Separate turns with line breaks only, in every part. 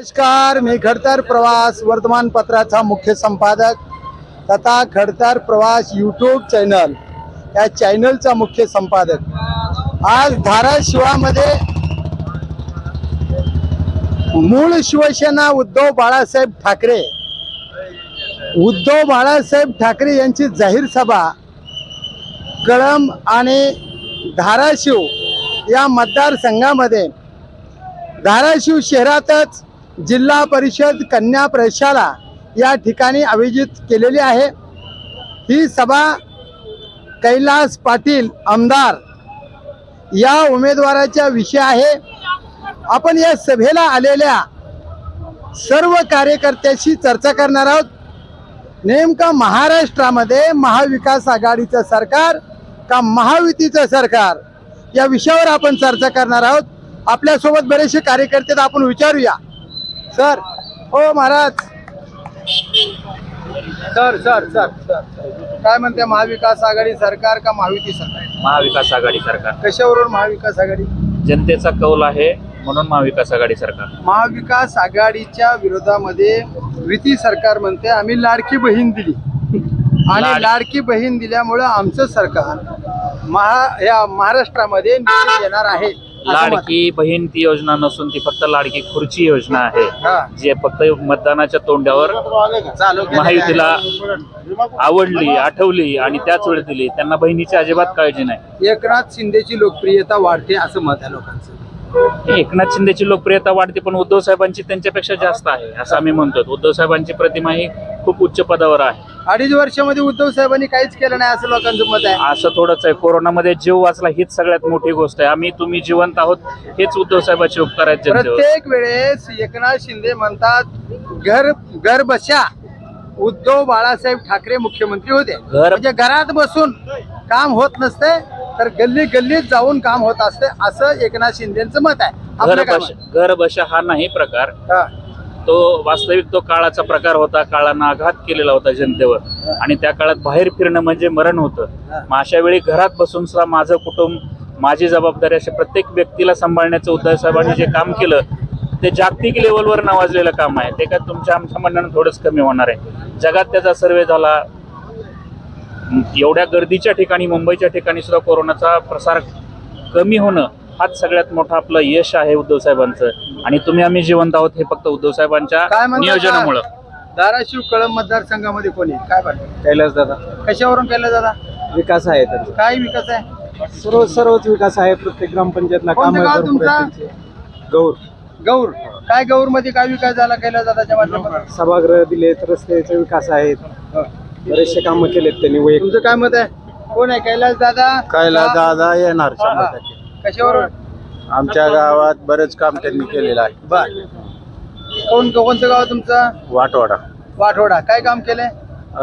नमस्कार मी खडतर प्रवास वर्तमानपत्राचा मुख्य संपादक तथा खडतर प्रवास यूट्यूब चॅनल या चॅनलचा मुख्य संपादक. आज धाराशिवामध्ये मूळ शिवसेना उद्धव बाळासाहेब ठाकरे उद्धव बाळासाहेब ठाकरे यांची जाहीर सभा कळम आणि धाराशिव या मतदारसंघामध्ये. धाराशिव शहरातच जिल्हा परिषद कन्या प्रशाला या ठिकाणी आयोजित केलेली आहे. ही सभा कैलास पाटील आमदार या उमेदवाराच्या विषय आहे. आपण या सभेला आलेल्या सर्व कार्यकर्त्याशी चर्चा करणार आहोत. नेमकं महाराष्ट्रामध्ये महाविकास आघाडीचं सरकार का महायुतीचं सरकार? या विषयावर आपण चर्चा करणार आहोत. आपल्यासोबत बरेचसे कार्यकर्ते आपण विचारूया. सर हो Maharaj. Sir sir sir sir. काय म्हणते महाविकास आघाडी सरकार का महायुती सरकार?
महाविकास आघाडी सरकार.
कशावरून महाविकास आघाडी?
जनतेचा कौल आहे म्हणून महाविकास आघाडी सरकार.
महाविकास आघाडीच्या विरोधामध्ये युती सरकार म्हणते आम्ही लाडकी बहीण दिली. आणि
लाड-
लाडकी बहीण दिल्यामुळं आमचं सरकार महा या महाराष्ट्रामध्ये निवडून येणार आहे.
लाडकी बहीण ती योजना नसून ती फक्त लाडकी खुर्ची योजना आहे. जे फक्त मतदानाच्या तोंडावर महायुतीला. आवडली आठवली आणि त्याच वेळी दिली. त्यांना बहिणीची अजिबात काळजी नाही.
एकनाथ शिंदेची लोकप्रियता वाढते असं मत आहे लोकांचं.
एकनाथ शिंदेची लोकप्रियता वाढते पण उद्धव साहेबांची त्यांच्यापेक्षा जास्त आहे असं आम्ही म्हणतो उद्धव साहेबांची प्रतिमा ही खूप उच्च पदावर आहे.
अडीच वर्षामध्ये उद्धव साहेबांनी काहीच केलं नाही असं लोकांचं मत आहे.
असं थोडंच आहे. कोरोनामध्ये जीव वाचला हीच सगळ्यात मोठी गोष्ट आहे. आम्ही तुम्ही जिवंत आहोत हेच उद्धव साहेबाचे उपकार आहेत जनतेवर
प्रत्येक वेळेस एकनाथ शिंदे म्हणतात घर घर बशा उद्धव बाळासाहेब ठाकरे मुख्यमंत्री होते.
घर-
म्हणजे घरात बसून काम होत नसते तर गल्ली गल्लीत जाऊन काम होत असते असं एकनाथ शिंदेचं मत आहे.
घर बशा घर बशा हा नाही प्रकार. तो वास्तविक तो काळाचा प्रकार होता काळानं आघात केलेला होता जनतेवर. आणि त्या काळात बाहेर फिरणं म्हणजे मरण होतं. मग अशा वेळी घरात बसून सुद्धा माझं कुटुंब माझी जबाबदारी अशा प्रत्येक व्यक्तीला सांभाळण्याचं उद्धव साहेबांनी जे काम केलं ते जागतिक लेवलवर नावाजलेलं काम आहे. ते काय तुमच्या आमच्या म्हणण्यानं थोडंच कमी होणार आहे. जगात त्याचा सर्वे झाला एवढ्या गर्दीच्या ठिकाणी मुंबईच्या ठिकाणी सुद्धा कोरोनाचा प्रसार कमी होणं हाच सगळ्यात मोठं आपलं यश आहे उद्धव साहेबांचं. आणि तुम्ही आम्ही जिवंत आहोत हे फक्त उद्धव साहेबांच्या नियोजनामुळं.
धाराशिव कळंब मतदारसंघामध्ये कोणी? काय वाटतं
कैलास दादा.
कशावरून केलं दादा?
विकास आहे त्यांचा
काय विकास आहे?
सर्व सर्वच विकास आहे. प्रत्येक ग्रामपंचायतला काम? गौर.
गौर. काय गौरमध्ये काय विकास झाला केला दादाच्या माध्यमातून?
सभागृह दिलेत रस्त्याचे विकास आहेत. बरेचसे काम केलेत त्यांनी वैयक्तिक.
तुमचं काय मत आहे? कोण आहे? कैलास दादा?
कैलास दादा येणार. शंभर टक्के.
कशावरून?
आमच्या गावात बरेच काम त्यांनी केलेलं आहे.
बर. कोण कोणतं गाव तुमचं?
वाटवाडा
वाठोडा काय काम केलंय?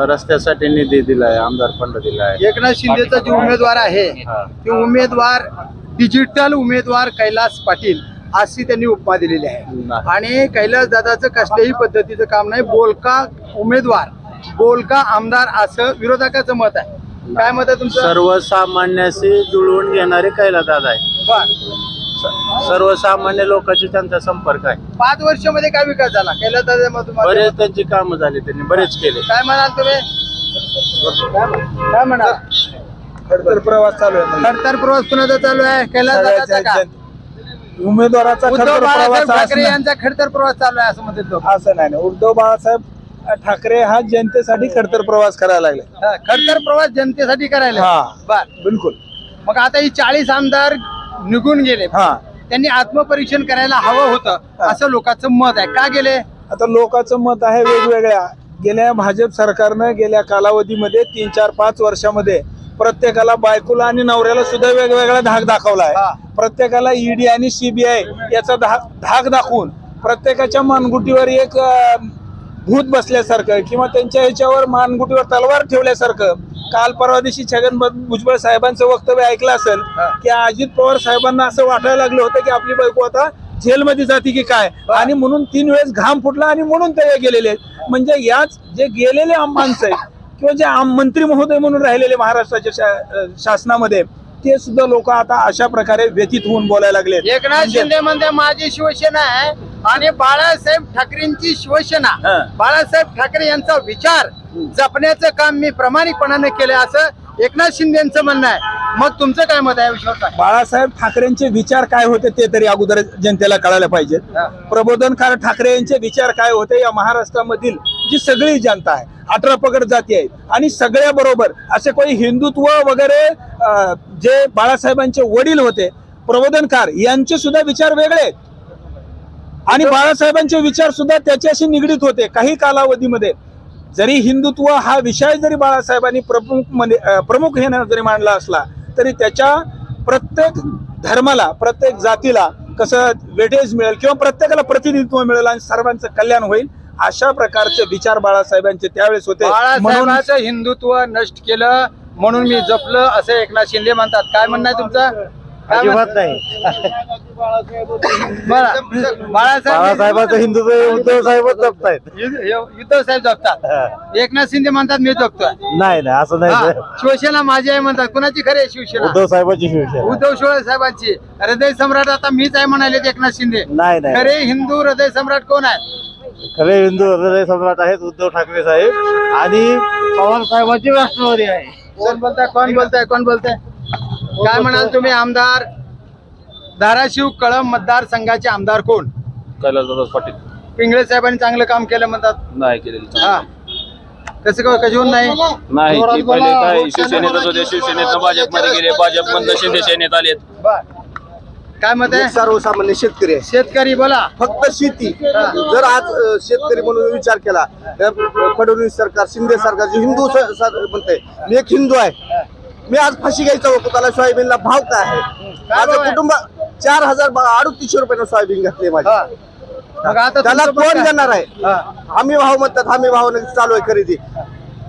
रस्त्यासाठी निधी दिलाय आमदार फंड दिलाय.
एकनाथ शिंदेचा जो उमेदवार आहे
हा.
ते उमेदवार डिजिटल उमेदवार कैलास पाटील अशी त्यांनी उपमा दिलेली आहे.
नाही.
आणि कैलास दादाचं कसल्याही पद्धतीचं काम नाही बोलका उमेदवार. बोलका आमदार असं विरोधकाचं मत आहे. काय मत आहे तुमचं?
सर्वसामान्याशी जुळवून घेणारे कैलास दादा आहे.
बर.
सर्वसामान्य लोकांशी त्यांचा संपर्क आहे.
पाच वर्षामध्ये काय विकास झाला? कैलास दादा मधून
बरेच त्यांची कामं झाली त्यांनी बरेच केले.
काय म्हणाल तुम्ही? काय काय म्हणाल?
खडतर प्रवास चालू आहे.
खडतर प्रवास कुणाचा चालू आहे. कैलास दादाचा का?
उमेदवाराचा
उद्धव
खडतर
बाळासाहेब
प्रवास
ठाकरे
असणं-
यांचा खडतर प्रवास चालू आहे असं म्हणतात लोक.
असं नाही ना. उद्धव बाळासाहेब ठाकरे हा जनतेसाठी खडतर प्रवास करायला लागले.
हा, खडतर प्रवास जनतेसाठी करायला
हा.
बर.
बिलकुल.
मग आता ही चाळीस आमदार निघून गेले.
हा.
त्यांनी आत्मपरीक्षण करायला हवं होतं. असं लोकांचं मत आहे. का गेले?
आता लोकांचं मत आहे वेगवेगळ्या. गेल्या भाजप सरकारनं गेल्या कालावधीमध्ये तीन चार पाच वर्षामध्ये प्रत्येकाला बायकोला आणि नवऱ्याला सुद्धा वेगवेगळा धाक दाखवला
हा.
आहे प्रत्येकाला ईडी आणि सीबीआय याचा धाक धाक दाखवून प्रत्येकाच्या मानगुटीवर एक अं, भूत बसल्यासारखं किंवा त्यांच्या ह्याच्यावर मानगुटीवर तलवार ठेवल्यासारखं काल परवा दिवशी छगन भुजबळ साहेबांचं वक्तव्य ऐकलं असेल. की अजित पवार साहेबांना असं वाटायला लागलं होतं की आपली बायको आता जेलमध्ये जाते की काय आणि म्हणून तीन वेळेस घाम फुटला आणि म्हणून ते गेलेले आहेत. म्हणजे याच जे गेलेले माणसं आहेत किंवा जे आम मंत्री महोदय म्हणून राहिलेले महाराष्ट्राच्या शा- शासनामध्ये ते सुद्धा लोक आता अशा प्रकारे व्यतीत होऊन बोलायला लागले
एकनाथ शिंदे म्हणते माझी शिवसेना आहे आणि बाळासाहेब ठाकरेंची शिवसेना. बाळासाहेब ठाकरे यांचा विचार जपण्याचं काम मी प्रामाणिकपणाने केलं असं एकनाथ शिंदे यांचं म्हणणं आहे मग तुमचं काय मत आहे काय?
बाळासाहेब ठाकरेंचे विचार काय होते ते तरी अगोदर जनतेला कळायला पाहिजेत
हा.
प्रबोधनकार ठाकरे यांचे विचार काय होते या महाराष्ट्रामधील जी सगळी जनता आहे अठरा पगड जाती आहेत आणि सगळ्या बरोबर असे कोणी हिंदुत्व वगैरे जे बाळासाहेबांचे वडील होते प्रबोधनकार यांचे सुद्धा विचार वेगळे आहेत आणि बाळासाहेबांचे विचार सुद्धा त्याच्याशी निगडीत होते काही कालावधीमध्ये. जरी हिंदुत्व हा विषय जरी बाळासाहेबांनी प्रमुखमध्ये अं, प्रमुख हे जरी मांडला असला तरी त्याच्या प्रत्येक धर्माला प्रत्येक जातीला कसं वेटेज मिळेल किंवा प्रत्येकाला प्रतिनिधित्व मिळेल आणि सर्वांचं कल्याण होईल अशा प्रकारचे विचार बाळासाहेबांचे त्यावेळेस होते. म्हणून
बाळासाहेबांचं हिंदुत्व नष्ट केलं म्हणून मी जपलं असं एकनाथ शिंदे म्हणतात. काय म्हणणं आहे तुमचं? काय
अजिबात
म्हण-
नाही. बाळासाहेबांचं हिंदुत्व उद्धव साहेबच जपतायत.
युद्ध साहेब जपतात. एकनाथ शिंदे म्हणतात मी जपतोय.
नाही नाही असं नाही.
शिवसेना माझी आहे म्हणतात. कुणाची खरी आहे शिवसेना?
उद्धव साहेबांची शिवसेना.
उद्धव शिवळे साहेबांची. हृदय सम्राट आता मीच आहे म्हणाले एकनाथ शिंदे.
नाही नाही.
खरे हिंदू हृदय सम्राट कोण आहे?
खरे हिंदू हृदय सम्राट आहेत उद्धव ठाकरे साहेब आणि पवार साहेबांची राष्ट्रवादी आहे.
कोण बोलताय? कोण बोलताय? कोण बोलताय? काय म्हणाल तुम्ही आमदार? धाराशिव कळंब मतदारसंघाचे आमदार कोण?
कैलासदादा पाटील.
पिंगळे साहेबांनी चांगलं काम केलं म्हणतात.
नाही केलेलं
हा. कसं काय कशाहून नाही?
नाही ते पहिले काय शिवसेनेतच होते शिवसेनेत भाजपमध्ये गेले भाजपमधनं शिंदे सेनेत आलेत.
बर काय मत आहे?
सर्वसामान्य शेतकरी आहे.
शेतकरी बोला.
फक्त शेती. जर आज अ, शेतकरी म्हणून विचार केला तर फडणवीस सरकार शिंदे सरकार जे हिंदू स- स- म्हणते मी एक हिंदू आहे. मी आज फाशी घ्यायचा होतो त्याला सोयाबीनला भाव काय आहे?
भाव
माझं
आहे?
कुटुंब चार हजार अडतीसशे रुपयानं सोयाबीन घातली माझी
हा. मग आता
त्याला
तुमचं
कोण
काय?
देणार आहे
हा.
हमी भाव म्हणतात हमी भाव चालू आहे खरेदी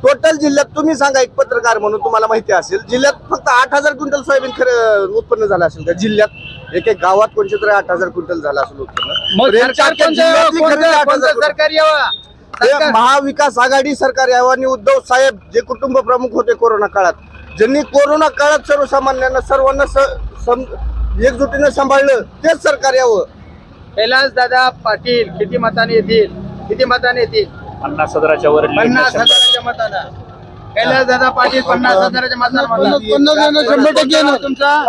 टोटल जिल्ह्यात तुम्ही सांगा एक पत्रकार म्हणून तुम्हाला माहिती असेल जिल्ह्यात फक्त आठ हजार क्विंटल सोयाबीन खरे उत्पन्न झालं असेल त्या जिल्ह्यात एक एक गावात कोणच्या तरी आठ हजार क्विंटल झालं असेल उत्पन्न
मग सरकार कोणतं?
जिल्ह्यातली खरेदी
कोणतं- कोणतं यावं
हे महाविकास आघाडी सरकार यावं आणि उद्धव साहेब जे कुटुंब प्रमुख होते कोरोना काळात ज्यांनी कोरोना काळात सर्वसामान्यांना सर्वांना स- सम- एकजुटीनं सांभाळलं तेच सरकार यावं.
कैलास दादा पाटील किती मताने येतील? किती मताने येतील?
पन्नास हजाराच्या वर
पन्नास. हजाराच्या मतानं कैलास दादा पाटील पन्नास हजाराच्या मतानं
पन्नास शंभर टक्के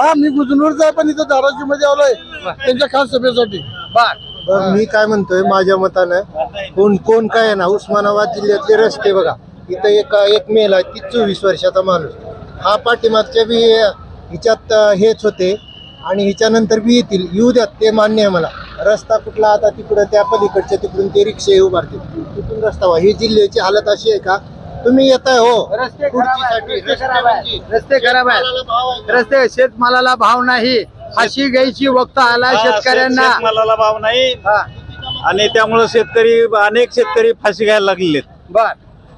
हा मी गुजनूरचा आहे पण इथं धाराशिवमध्ये आलोय त्यांच्या खास सभेसाठी.
बर.
मी काय म्हणतोय माझ्या मतानं कोण कोण काय आहे ना उस्मानाबाद जिल्ह्यातले रस्ते बघा. इथं एक एक मेल आहे ती चोवीस वर्षाचा माणूस. हा पाठीमागच्या बी हिच्यात अं, हेच होते. आणि हिच्यानंतर बी येतील. येऊ द्यात ते मान्य आहे मला. रस्ता कुठला आता तिकडं त्या पलीकडच्या तिकडून ते रिक्षे उभारतील तिथून रस्ता व्हा ही जिल्ह्याची हालत अशी आहे का? तुम्ही येताय हो.
रस्ते खराब आहेत,
खुर्चीसाठी,
रस्ते खराब. रस्ते
शेतमालाला भाव आहे का?
रस्ते शेतमालाला भाव नाही. फाशी घ्यायची वक्त आला शेतकऱ्यांना.
शेतमालाला भाव नाही.
हा.
आणि त्यामुळे शेतकरी अनेक शेतकरी फाशी घ्यायला लागलेत.
बर.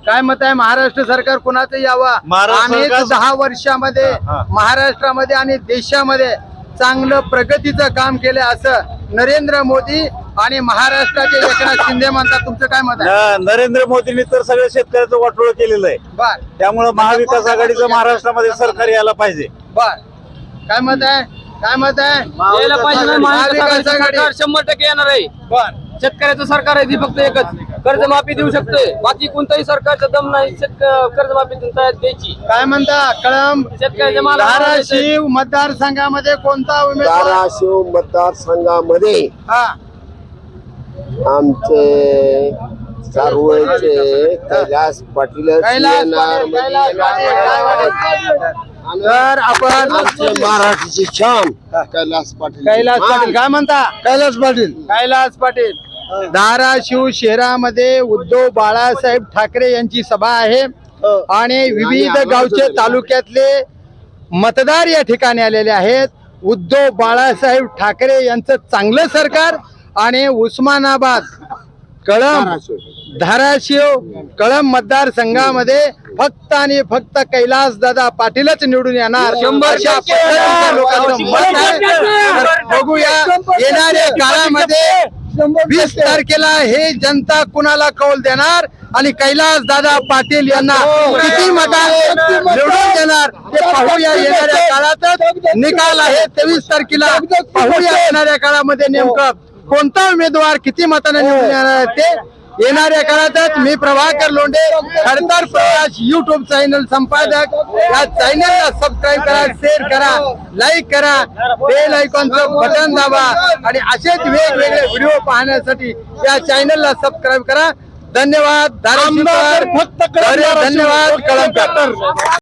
काय मत आहे? महाराष्ट्र सरकार कुणाचं यावं?
महाराष्ट्र
अनेक
सरकार-
दहा वर्षामध्ये
हा, हा.
महाराष्ट्रामध्ये आणि देशामध्ये चांगलं प्रगतीचं काम केलं असं नरेंद्र मोदी आणि महाराष्ट्राचे एकनाथ शिंदे म्हणतात. तुमचं काय मत आहे?
न- नरेंद्र मोदींनी तर सगळ्या शेतकऱ्याचं वाटोळ केलेलं आहे.
बर.
त्यामुळे महाविकास आघाडीचं महाराष्ट्रामध्ये सरकार यायला पाहिजे.
बर. काय मत आहे? काय मत आहे?
यायला पाहिजे ना महाविकास
आघाडी.
सरकार शंभर टक्के येणार आहे.
बर.
शेतकऱ्याचं सरकार आहे ती फक्त एकच. कर्जमाफी देऊ शकते बाकी कोणताही सरकारचा दम नाही शेतक कर्जमाफी तयार द्यायची.
काय म्हणता? कळंब
शेतकऱ्याच्या माला
धाराशिव मतदारसंघामध्ये कोणता उमेदवार?
धाराशिव मतदारसंघामध्ये
हा.
आमचे चारवळचे कैलास पाटील
कैलास पाटील, कैलास पाटील, काय वाटत? तर आपण
मराठीचे कैलास पाटील
कैलास पाटील. काय म्हणता? कैलास पाटील. कैलास पाटील. धाराशिव शहरामध्ये उद्धव बाळासाहेब ठाकरे यांची सभा आहे. आणि विविध गावचे तालुक्यातले मतदार या ठिकाणी आलेले आहेत. उद्धव बाळासाहेब ठाकरे यांचं चांगलं सरकार आणि उस्मानाबाद कळंब धाराशिव. कळंब मतदारसंघामध्ये फक्त आणि फक्त कैलास दादा पाटीलच निवडून येणार. बघूया येणाऱ्या काळामध्ये वीस तारखेला हे जनता कुणाला कौल देणार आणि कैलास दादा पाटील यांना किती मताने निवडून देणार ते पाहूया येणाऱ्या काळातच. निकाल आहे तेवीस तारखेला. पाहूया येणाऱ्या काळामध्ये नेमकं कोणता उमेदवार किती मताने निवडून येणार आहे ते येणाऱ्या काळातच मी प्रभाकर लोंढे खडतर प्रकाश युट्यूब चॅनल संपादक. या चॅनलला सबस्क्राईब करा शेअर करा लाईक करा बेल आयकॉनचं बटन दाबा. आणि असेच वेगवेगळे व्हिडिओ पाहण्यासाठी या चॅनलला सबस्क्राईब करा. धन्यवाद.
फक्त
धन्यवाद. कळमकर